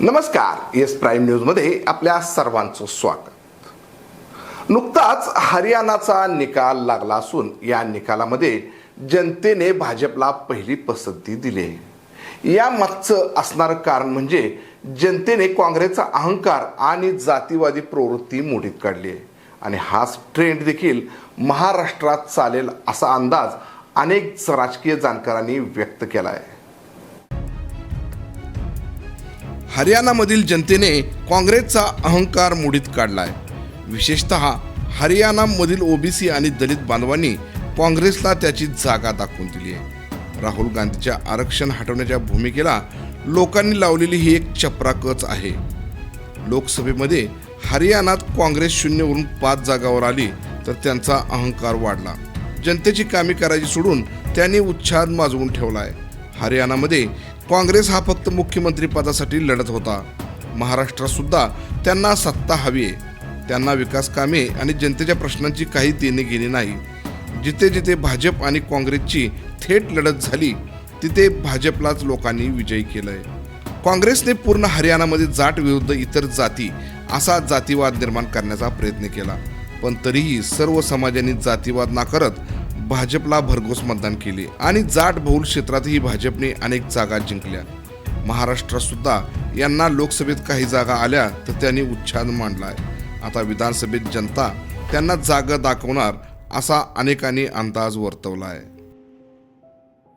नमस्कार yes prime न्यूजमध्ये आपल्या सर्वांचं स्वागत. नुकताच हरियाणाचा निकाल लागला असून या निकालामध्ये जनतेने भाजपला पहिली पसंती दिली आहे. या मागचं असणारं कारण म्हणजे जनतेने काँग्रेसचा अहंकार आणि जातीवादी प्रवृत्ती मोडीत काढली आहे. आणि हाच ट्रेंड देखील महाराष्ट्रात चालेल असा अंदाज अनेक राजकीय जाणकारांनी व्यक्त केला आहे. हरियाणामधील जनतेने काँग्रेसचा अहंकार मोडीत काढलाय. विशेषतः हरियाणामधील ओबीसी आणि दलित बांधवांनी काँग्रेसला त्याची जागा दाखवून दिली आहे. राहुल गांधीच्या आरक्षण हटवण्याच्या भूमिकेला लोकांनी लावलेली ही एक चपराकच आहे. लोकसभेमध्ये हरियाणात काँग्रेस शून्यवरून पाच जागावर आली तर त्यांचा अहंकार वाढला. जनतेची कामे करायची सोडून त्यांनी उच्छाद माजवून ठेवला आहे हरियाणामध्ये काँग्रेस हा फक्त मुख्यमंत्रीपदासाठी लढत होता. महाराष्ट्रातसुद्धा त्यांना सत्ता हवी आहे. त्यांना विकास कामे आणि जनतेच्या प्रश्नांची काही देणे घेणे नाही. जिथे जिथे भाजप आणि काँग्रेसची थेट लढत झाली तिथे भाजपलाच लोकांनी विजयी केलंय. काँग्रेसने पूर्ण हरियाणामध्ये जाट विरुद्ध इतर जाती असा जातीवाद निर्माण करण्याचा प्रयत्न केला. पण तरीही सर्व समाजांनी जातीवाद नाकारत भाजपला भरघोस मतदान केले आणि जाट बहुल क्षेत्रातही भाजपने अनेक जागा जिंकल्या. महाराष्ट्रात सुद्धा यांना लोकसभेत काही जागा आल्या तर त्यांनी उच्छाद आहे आता विधानसभेत जनता त्यांना जागा दाखवणार असा अनेकांनी अंदाज वर्तवला आहे